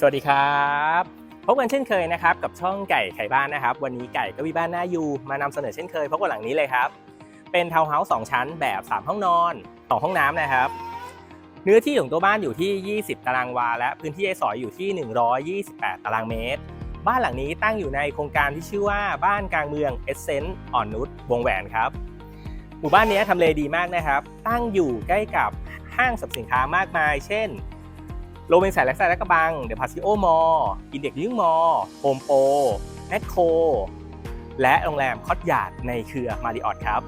สวัสดีครับพบกันเช่นเคยนะครับกับช่องไก่ไข่บ้านนะครับ วันนี้ไก่ก็มีบ้านหน้าอยู่มานำเสนอเช่นเคยพบกับหลังนี้เลยครับ เป็นทาวน์เฮาส์สองชั้นแบบ 3 ห้องนอน 2 ห้องน้ำนะครับ เนื้อที่ของตัวบ้านอยู่ที่ 20 ตารางวา และพื้นที่ให้สอยอยู่ที่ 128 ตารางเมตร บ้านหลังนี้ตั้งอยู่ในโครงการที่ชื่อว่าบ้านกลางเมืองเอเซนต์อ่อนนุชวงแหวนครับหมู่บ้านนี้ทำเลดีมากนะครับ ตั้งอยู่ใกล้กับห้างสรรพสินค้ามากมาย เช่น โรบินสันและไซและกระบัง เดอะพาซิโอมอลอินเด็กยิ่งมอลโฮมโปรแมคโครและโรงแรมคอตยาร์ดในเครือมาริออทครับ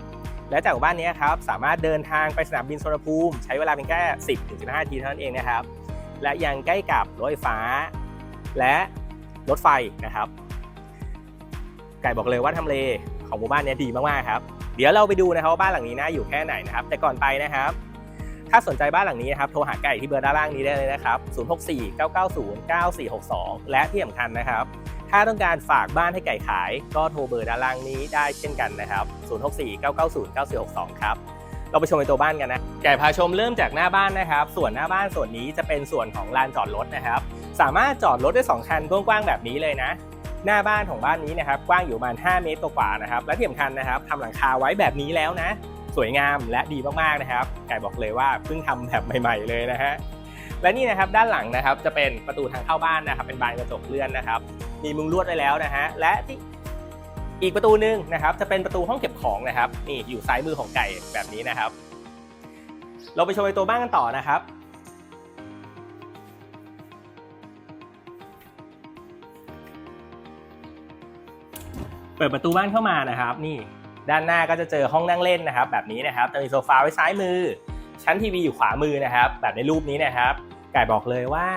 และจากหมู่บ้านนี้ครับ สามารถเดินทางไปสนามบินสุวรรณภูมิ ใช้เวลาเพียงแค่ 10-15นาทีเท่านั้นเองนะครับ และยังใกล้กับรถไฟฟ้า และรถไฟนะครับ ไก่บอกเลยว่าทำเลของหมู่บ้านนี้ดีมากๆครับ เดี๋ยวเราไปดูนะครับว่าบ้านหลังนี้น่าอยู่แค่ไหนนะครับ แต่ก่อนไปนะครับ ถ้าสนใจบ้านหลังนี้นะครับโทรหาไก่ที่เบอร์ด้านล่างนี้ได้เลยนะครับ 0649909462 และที่สำคัญนะครับ ถ้าต้องการฝากบ้านให้ไก่ขาย ก็โทรเบอร์ด้านล่างนี้ได้เช่นกันนะครับ 0649909462 ครับเราไปชมในตัวบ้านกันนะไก่พาชมเริ่มจากหน้าบ้านนะครับ ส่วนหน้าบ้านส่วนนี้จะเป็นส่วนของลานจอดรถนะครับ สามารถจอดรถได้ 2 คันกว้างๆแบบนี้เลยนะ หน้าบ้านของบ้านนี้นะครับกว้างอยู่ประมาณ 5 เมตรกว่านะครับ และที่สำคัญนะครับทำหลังคาไว้แบบนี้แล้วนะ สวยงามและดีมากๆนะครับ ไก่บอกเลยว่าเพิ่งทำแบบใหม่ ๆ เลยนะฮะและนี่นะครับด้านหลังนะครับจะเป็นประตูทางเข้าบ้านนะครับ เป็นบานกระจกเลื่อนนะครับ มีมุงลวดไว้แล้วนะฮะและที่อีกประตูหนึ่งนะครับ จะเป็นประตูห้องเก็บของนะครับนี่อยู่ซ้ายมือของไก่แบบนี้นะครับ เราไปชมในตัวบ้านกันต่อนะครับเปิดประตูบ้านเข้ามานะครับ นี่ ด้านหน้าก็จะเจอห้องนั่งเล่นนะครับ แบบนี้นะครับจะมีโซฟาไว้ซ้ายมือ ชั้นทีวีอยู่ขวามือนะครับ แบบในรูปนี้นะครับไก่บอกเลยว่า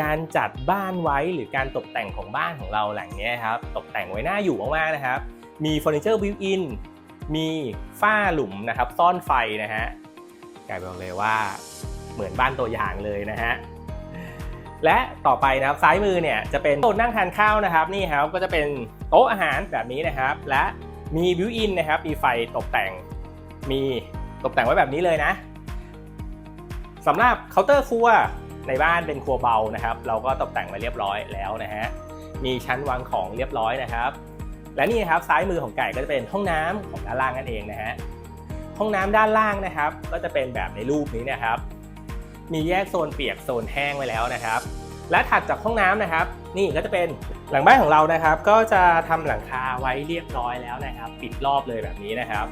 การจัดบ้านไว้หรือการตกแต่งของบ้านของเราหลังนี้ครับตกแต่งไว้หน่าอยู่มากๆนะครับ มีเฟอร์นิเจอร์บิวอินมีฝ้าหลุมนะครับ ซ่อนไฟนะฮะไก่บอกเลยว่าเหมือนบ้านตัวอย่างเลยนะฮะและต่อไปนะครับซ้ายมือเนี่ยจะเป็นโต๊ะนั่งทานข้าวนะครับนี่ครับก็จะเป็นโต๊ะอาหารแบบนี้นะครับ และ มีบิวอินนะครับ มีไฟตกแต่ง มีตกแต่งไว้แบบนี้เลยนะสำหรับเคาน์เตอร์ครัวในบ้านเป็นครัวเบานะครับ เราก็ตกแต่งมาเรียบร้อยแล้วนะฮะ มีชั้นวางของเรียบร้อยนะครับ และนี่นะครับซ้ายมือของไก่ก็จะเป็นห้องน้ำของด้านล่างนั่นเองนะฮะ ห้องน้ำด้านล่างนะครับ ก็จะเป็นแบบในรูปนี้นะครับ มีแยกโซนเปียกโซนแห้งไว้แล้วนะครับ และถัดจากห้องน้ำนะครับ นี่ก็จะเป็นหลังบ้านของเรานะครับ ก็จะทำหลังคาไว้เรียบร้อยแล้วนะครับ ปิดรอบเลยแบบนี้นะครับ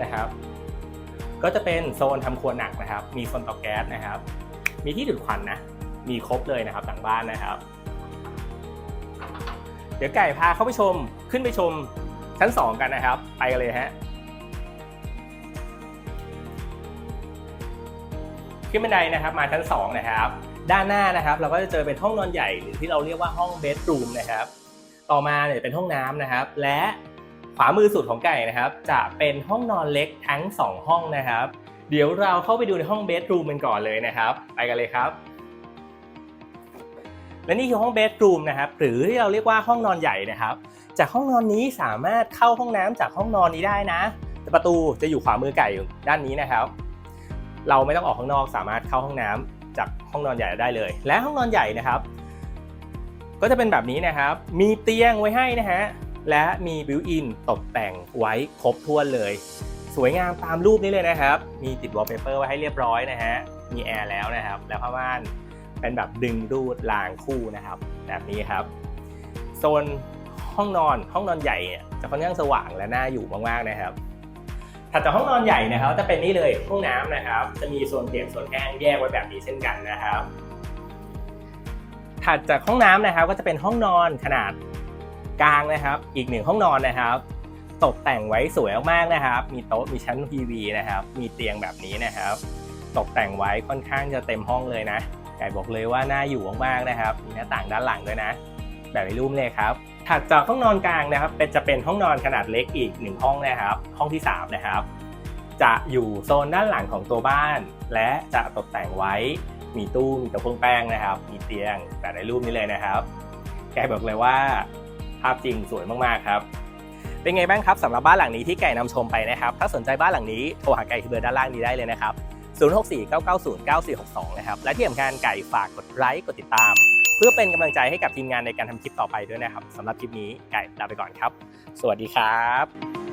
นะครับ ก็จะเป็นโซนทำครัวหนักนะครับ มีโซนเตาแก๊สนะครับ มีที่ดูดควันนะมีครบเลยนะครับหลังบ้านนะครับ เดี๋ยวไก่พาเข้าไปชมขึ้นไปชมชั้น 2 กันนะครับ ไปกันเลยฮะขึ้นบันไดนะครับมาชั้น 2 นะครับ ด้านหน้านะครับ เราก็จะเจอเป็นห้องนอนใหญ่หรือที่เราเรียกว่าห้องเบดรูมนะครับ ต่อมาเนี่ยเป็นห้องน้ำนะครับ และขวามือสุดของไก่นะครับ จะเป็นห้องนอนเล็กทั้ง 2 ห้องนะครับ เดี๋ยวเราเข้าไปดูในห้องเบดรูมกันก่อนเลยนะครับ ไปกันเลยครับ และนี่คือห้องเบดรูมนะครับ หรือที่เราเรียกว่าห้องนอนใหญ่นะครับ จากห้องนอนนี้สามารถเข้าห้องน้ำจากห้องนอนนี้ได้นะแต่ประตูจะอยู่ขวามือไก่อยู่ด้านนี้นะครับ เราไม่ต้องออกข้างนอกสามารถเข้าห้องน้ำ จากห้องนอนใหญ่ได้เลย และห้องนอนใหญ่นะครับ ก็จะเป็นแบบนี้นะครับ มีเตียงไว้ให้นะฮะและมีบิวอินตกแต่งไว้ครบถ้วนเลย สวยงามตามรูปนี้เลยนะครับ มีติดวอลเปเปอร์ไว้ให้เรียบร้อยนะฮะมีแอร์แล้วนะครับ แล้วผ้าม่านเป็นแบบดึงรูดรางคู่นะครับ แบบนี้ครับโซนห้องนอนห้องนอนใหญ่เนี่ยจะค่อนข้างสว่างและน่าอยู่มากๆนะครับ ถัดจากห้องนอนใหญ่นะครับจะเป็นนี่เลยห้องน้ำนะครับ จะมีโซนเปียกโซนแห้งแยกไว้แบบนี้เช่นกันนะครับ ถัดจากห้องน้ำนะครับก็จะเป็นห้องนอนขนาดกลางนะครับ อีกหนึ่งห้องนอนนะครับตกแต่งไว้สวยมากๆนะครับ มีโต๊ะมีชั้นทีวีนะครับ มีเตียงแบบนี้นะครับ ตกแต่งไว้ค่อนข้างจะเต็มห้องเลยนะไก่บอกเลยว่าน่าอยู่มากๆนะครับ มีหน้าต่างด้านหลังด้วยนะ แบบในรูปเลยครับ ถัดจากห้องนอนกลางนะครับ เป็นจะเป็นห้องนอนขนาดเล็กอีกหนึ่งห้องนะครับ ห้องที่ 3 นะครับ จะอยู่โซนด้านหลังของตัวบ้าน และจะตกแต่งไว้มีตู้มีตะเครื่งแป้งนะครับ มีเตียงแบบในรูปนี้เลยนะครับ แกบอกเลยว่าภาพจริงสวยมากๆครับเป็นไงบ้างครับสำหรับบ้านหลังนี้ที่ไก่นำชมไปนะครับ ถ้าสนใจบ้านหลังนี้โทรหาไก่ที่เบอร์ด้านล่างนี้ได้เลยนะครับ 0649909462 นะครับ และที่สำคัญไก่ฝากกดไลค์กดติดตาม เพื่อเป็นกำลังใจให้กับทีมงานในการทำคลิปต่อไปด้วยนะครับสำหรับคลิปนี้ไก่ลาไปก่อนครับ สวัสดีครับ